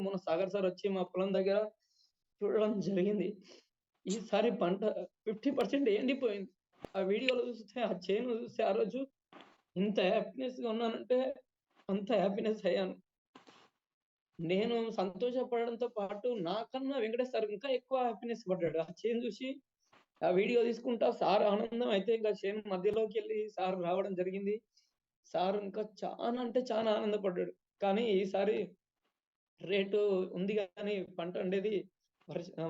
మొన్న సాగర్ సార్ వచ్చి మా పొలం దగ్గర చూడడం జరిగింది. ఈసారి పంట ఫిఫ్టీ పర్సెంట్ ఎండిపోయింది. ఆ వీడియోలో చూస్తే ఆ చేను చూస్తే ఆ రోజు ఇంత హ్యాపీనెస్గా ఉన్నానంటే అంత హ్యాపీనెస్ అయ్యాను. నేను సంతోషపడడంతో పాటు నాకన్నా వెంకటేష్ సార్ ఇంకా ఎక్కువ హ్యాపీనెస్ పడ్డాడు. ఆ చేను చూసి ఆ వీడియో తీసుకుంటా సార్ ఆనందం అయితే ఇంకా చేను మధ్యలోకి వెళ్ళి సార్ రావడం జరిగింది. సార్ ఇంకా చాలా అంటే చాలా ఆనందపడ్డాడు. కానీ ఈసారి రేటు ఉంది కానీ పంట ఉండేది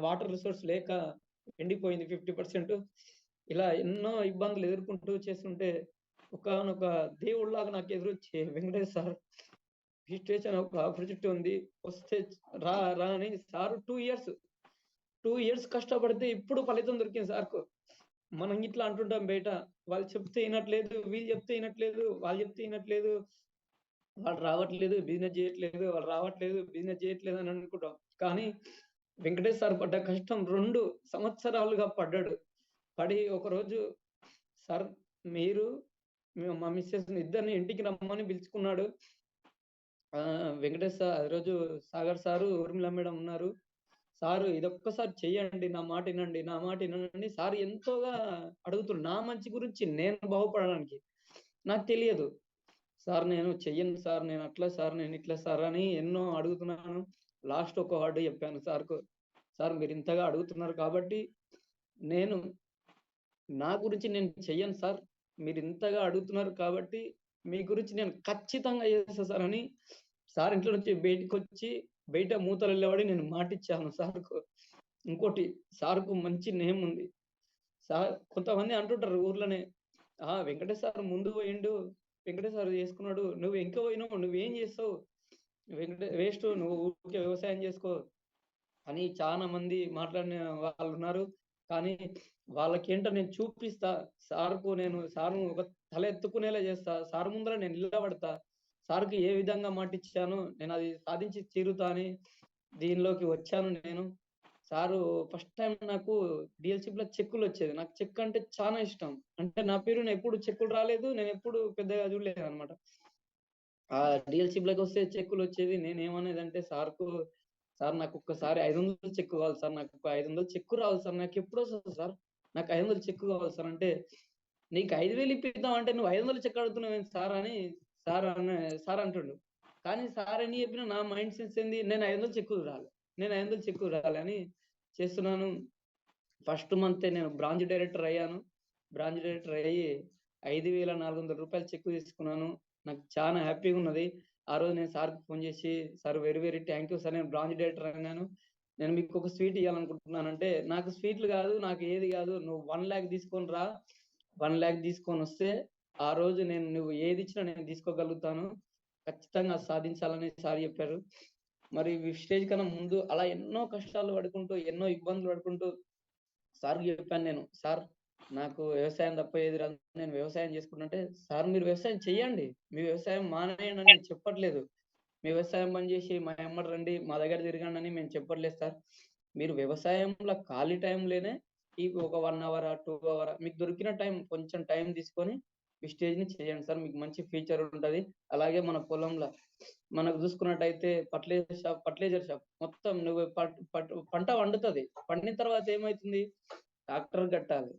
వాటర్ రిసోర్స్ లేక ఎండిపోయింది ఫిఫ్టీ పర్సెంట్. ఇలా ఎన్నో ఇబ్బందులు ఎదుర్కొంటూ చేస్తుంటే ఒకనొక దేవుళ్ళగా నాకు ఎదురొచ్చి వెంకటేష్ సార్ రిజిస్ట్రేషన్ ఒక ప్రాజెక్ట్ ఉంది వస్తే రా రా అని sir two years two years కష్టపడితే ఇప్పుడు ఫలితం దొరికింది సార్కు. మనం ఇట్లా అంటుంటాం బయట వాళ్ళు చెప్తే వినట్లేదు వీళ్ళు చెప్తే వినట్లేదు వాళ్ళు చెప్తే వినట్లేదు వాళ్ళు రావట్లేదు బిజినెస్ చేయట్లేదు వాళ్ళు రావట్లేదు బిజినెస్ చేయట్లేదు అని అనుకుంటాం. కానీ వెంకటేష్ సార్ పడ్డ కష్టం రెండు సంవత్సరాలుగా పడ్డాడు. పడి ఒకరోజు సార్ మీరు మా మిస్సెస్ ఇద్దరిని ఇంటికి రమ్మని పిలుచుకున్నాడు. ఆ వెంకటేష్ సార్ ఆ రోజు సాగర్ సారు ఊర్మిళ మేడం ఉన్నారు. సారు ఇదొక్కసారి చెయ్యండి నా మాట వినండి నా మాట వినండి సార్ ఎంతోగా అడుగుతున్నారు. నా మంచి గురించి నేను బాగుపడడానికి. నాకు తెలియదు. సార్ నేను చెయ్యను సార్ నేను అట్లా సార్ నేను ఇట్లా సార్ అని ఎన్నో అడుగుతున్నాను. లాస్ట్ ఒక వర్డ్ చెప్పాను సార్కు. సార్ మీరు ఇంతగా అడుగుతున్నారు కాబట్టి నేను నా గురించి నేను చెయ్యను సార్. మీరు ఇంతగా అడుగుతున్నారు కాబట్టి మీ గురించి నేను ఖచ్చితంగా చేస్తా సార్ అని సార్ ఇంట్లో నుంచి బయటకు వచ్చి బయట మూతలు వెళ్ళేవాడి నేను మాటిచ్చాను సార్కు. ఇంకోటి సార్కు మంచి నేమ్ ఉంది. సార్ కొంతమంది అంటుంటారు ఊర్లోనే ఆ వెంకటేష్ సార్ ముందు పోయిండు వెంకటేష్ సార్ చేసుకున్నాడు. నువ్వు ఇంకా పోయినావు నువ్వేం చేస్తావు? వెంకట వేస్ట్ నువ్వు ఊరికే వ్యవసాయం చేసుకో అని చాలా మంది మాట్లాడిన వాళ్ళు ఉన్నారు. కానీ వాళ్ళకేంటో నేను చూపిస్తా సార్కు నేను సార్ను ఒక తల ఎత్తుకునేలా చేస్తా సార్ ముందర నేను నిలబడతా సార్కి ఏ విధంగా మాట ఇచ్చాను నేను అది సాధించి తీరుతా అని దీనిలోకి వచ్చాను నేను. సారు ఫస్ట్ టైం నాకు డిఎల్సిప్లో చెక్కులు వచ్చేది. నాకు చెక్ అంటే చాలా ఇష్టం. అంటే నా పేరు నేను ఎప్పుడు చెక్కులు రాలేదు నేను ఎప్పుడు పెద్దగా చూడలేదు అనమాట ఆ డిఎల్సిప్లోకి వస్తే చెక్కులు వచ్చేది. నేను ఏమనేది అంటే సార్కు సార్ నాకు ఒక్కసారి ఐదు వందలు చెక్కు కావాలి సార్ నాకు ఒక ఐదు వందలు చెక్కు రావాలి సార్ నాకు ఎప్పుడు వస్తుంది సార్? నాకు ఐదు వందలు చెక్కు కావాలి సార్ అంటే నీకు ఐదు వేలు ఇప్పిద్దాం అంటే నువ్వు ఐదు వందలు చెక్ అడుగుతున్నావు సార్ అని సార్ అని సార్ అంటుండు. కానీ సార్ అని చెప్పిన నా మైండ్ సెన్స్ ఏంది? నేను ఐదు వందలు చెక్కు రాలి. నేను ఎందుకు చెక్కు రాలని చేస్తున్నాను. ఫస్ట్ మంత్ నేను బ్రాంచ్ డైరెక్టర్ అయ్యాను. బ్రాంచ్ డైరెక్టర్ అయ్యి ఐదు వేల నాలుగు వందల రూపాయలు చెక్కు తీసుకున్నాను. నాకు చాలా హ్యాపీగా ఉన్నది. ఆ రోజు నేను సార్కి ఫోన్ చేసి sir very very thank you sir నేను బ్రాంచ్ డైరెక్టర్ అయినాను. నేను మీకు ఒక స్వీట్ ఇవ్వాలనుకుంటున్నాను అంటే నాకు స్వీట్లు కాదు నాకు ఏది కాదు నువ్వు వన్ ల్యాక్ తీసుకొని రా. వన్ ల్యాక్ తీసుకొని వస్తే ఆ రోజు నేను నువ్వు ఏది ఇచ్చినా నేను తీసుకోగలుగుతాను. ఖచ్చితంగా సాధించాలని సార్ చెప్పారు. మరి స్టేజ్ కన్నా ముందు అలా ఎన్నో కష్టాలు పడుకుంటూ ఎన్నో ఇబ్బందులు పడుకుంటూ సార్ చెప్పాను నేను సార్ నాకు వ్యవసాయం తప్ప ఏది రాదు. నేను వ్యవసాయం చేసుకుంటుంటే సార్ మీరు వ్యవసాయం చెయ్యండి. మీ వ్యవసాయం మానేయండి అని చెప్పట్లేదు. మీ వ్యవసాయం పని చేసి మా అమ్మ రండి మా దగ్గర తిరగండి అని మేము చెప్పట్లేదు సార్. మీరు వ్యవసాయంలో ఖాళీ టైంలోనే ఈ ఒక వన్ అవర్ టూ అవర్ మీకు దొరికిన టైం కొంచెం టైం తీసుకొని విస్టేజ్ని చేయండి సార్. మీకు మంచి ఫీచర్ ఉంటది. అలాగే మన పొలంలో మనకు చూసుకున్నట్టయితే ఫర్టిలైజర్ షాప్ ఫర్టిలైజర్ షాప్ మొత్తం నువ్వు పంట వండుతుంది. పండిన తర్వాత ఏమైతుంది? ట్రాక్టర్ కట్టాలి.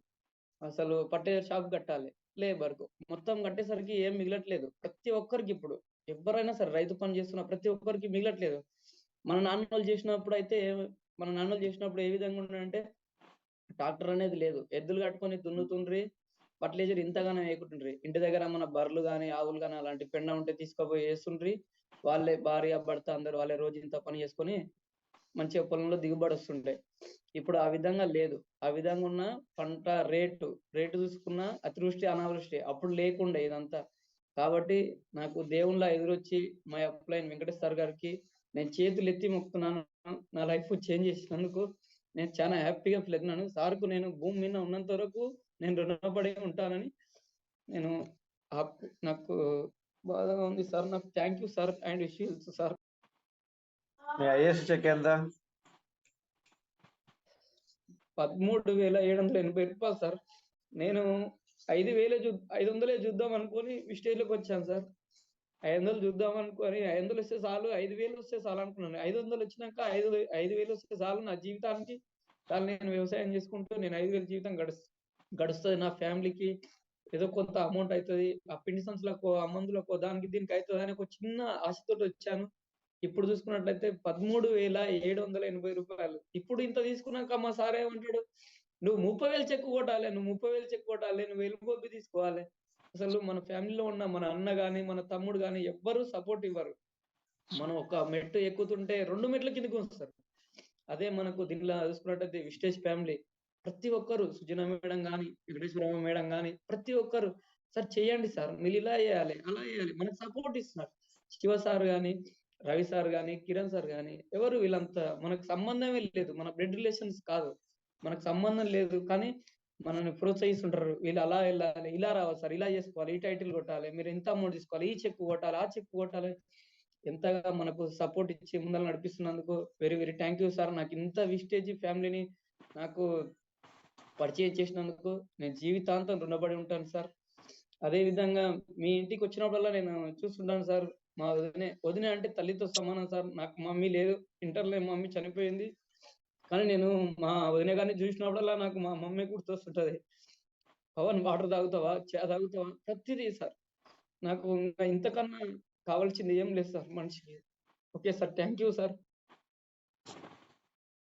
అసలు ఫర్టిలైజర్ షాప్ కట్టాలి. లేబర్కు మొత్తం కట్టేసరికి ఏం మిగలట్లేదు. ప్రతి ఒక్కరికి ఇప్పుడు ఎవరైనా సరే రైతు పని చేస్తున్న ప్రతి ఒక్కరికి మిగలట్లేదు. మన నాన్నలు చేసినప్పుడు అయితే మన నాన్నలు చేసినప్పుడు ఏ విధంగా ఉండంటే ట్రాక్టర్ అనేది లేదు. ఎద్దులు కట్టుకొని దున్నుతుండ్రి. ఫర్టిలైజర్ ఇంతగానో వేయకుంటుండ్రి. ఇంటి దగ్గర మన బర్రెలు కానీ ఆవులు కానీ అలాంటి పెండ ఉంటే తీసుకుపోయి వేస్తుండ్రి. వాళ్ళే భార్య భర్త అందరు వాళ్ళే రోజు ఇంత పని చేసుకొని మంచిగా పొలంలో దిగుబడి వస్తుంటాయి ఇప్పుడు ఆ విధంగా లేదు. ఆ విధంగా ఉన్న పంట రేటు రేటు చూసుకున్న అతివృష్టి అనావృష్టి అప్పుడు లేకుండే ఇదంతా. కాబట్టి నాకు దేవుళ్ళ ఎదురొచ్చి మా అప్లైన్ వెంకటేశ్వర గారికి నేను చేతులు ఎత్తి మొక్కుతున్నాను. నా లైఫ్ చేంజ్ చేసినందుకు నేను చాలా హ్యాపీగా ఫీల్ అవుతున్నాను సార్కు నేను భూమి మీద ఉన్నంత వరకు నేను రుణపడి ఉంటానని నేను నాకు బాధగా ఉంది సార్. నాకు thank you sir and wish sir. మీ ఐఎస్ చెక్ ఎంత? పదమూడు వేల ఏడు వందల ఎనభై రూపాయలు సార్. నేను ఐదు వేలే చూ ఐదు వందలే చూద్దాం అనుకొని స్టేజ్లోకి వచ్చాను సార్. ఐదు వందలు చూద్దాం అనుకొని ఐదు వందలు వస్తే చాలు ఐదు వేలు వస్తే చాలు అనుకున్నాను. ఐదు వందలు వచ్చినాక ఐదు ఐదు వేలు వస్తే చాలు నా జీవితానికి. చాలు నేను వ్యవసాయం చేసుకుంటూ నేను ఐదు వేలు జీవితం గడుస్ గడుస్తుంది నా ఫ్యామిలీకి. ఏదో కొంత అమౌంట్ అవుతుంది ఆ పిండి సంచులకు ఆ మందులకు దానికి దీనికి అవుతుంది అని ఒక చిన్న ఆశతో వచ్చాను. ఇప్పుడు చూసుకున్నట్లయితే పదమూడు వేల ఏడు వందల ఎనభై రూపాయలు. ఇప్పుడు ఇంత తీసుకున్నాక మా సార్ ఏమంటాడు? నువ్వు ముప్పై వేలు చెక్ కొట్టాలి నువ్వు ముప్పై వేలు చెక్ కొట్టాలి నువ్వు వెలుగొప్పి తీసుకోవాలి. అసలు మన ఫ్యామిలీలో ఉన్న మన అన్న గాని మన తమ్ముడు గాని ఎవ్వరు సపోర్ట్ ఇవ్వరు. మనం ఒక మెట్టు ఎక్కుతుంటే రెండు మెట్ల కిందకి వస్తారు. అదే మనకు దీనిలో చూసుకున్నట్టయితే విస్టేజ్ ఫ్యామిలీ. ప్రతి ఒక్కరు సుజన మేడం కానీ వెంకటేశ్వర మేడం కానీ ప్రతి ఒక్కరు సార్ చేయండి సార్ మీరు ఇలా చేయాలి అలా చేయాలి మనకు సపోర్ట్ ఇస్తున్నారు. శివ సార్ కానీ రవి సార్ కానీ కిరణ్ సార్ కానీ ఎవరు వీళ్ళంతా మనకు సంబంధమే లేదు మన బ్లడ్ రిలేషన్స్ కాదు మనకు సంబంధం లేదు కానీ మనల్ని ప్రోత్సహిస్తుంటారు వీళ్ళు అలా వెళ్ళాలి ఇలా రావాలి సార్ ఇలా చేసుకోవాలి ఈ టైటిల్ కొట్టాలి మీరు ఎంత అమౌంట్ తీసుకోవాలి ఈ చెక్ కొట్టాలి ఆ చెక్ కొట్టాలి. ఎంతగా మనకు సపోర్ట్ ఇచ్చి ముందర నడిపిస్తున్నందుకు very very thank you sir. నాకు ఇంత విస్టేజ్ ఫ్యామిలీని నాకు పరిచయం చేసినందుకు నేను జీవితాంతం రుణపడి ఉంటాను సార్. అదే విధంగా మీ ఇంటికి వచ్చినప్పుడల్లా నేను చూస్తుంటాను సార్ మా వదిన వదిన అంటే తల్లితో సమానం సార్. నాకు మమ్మీ లేదు ఇంటర్లో మమ్మీ చనిపోయింది. కానీ నేను మా వదిన గారిని చూసినప్పుడల్లా నాకు మా మమ్మీ గుర్తొస్తుంటది. పవన్ వాటర్ తాగుతావా? చే తాగుతావా? ప్రతిదీ సార్. నాకు ఇంకా ఇంతకన్నా కావాల్సింది ఏం లేదు సార్ మనిషికి. Okay sir thank you sir.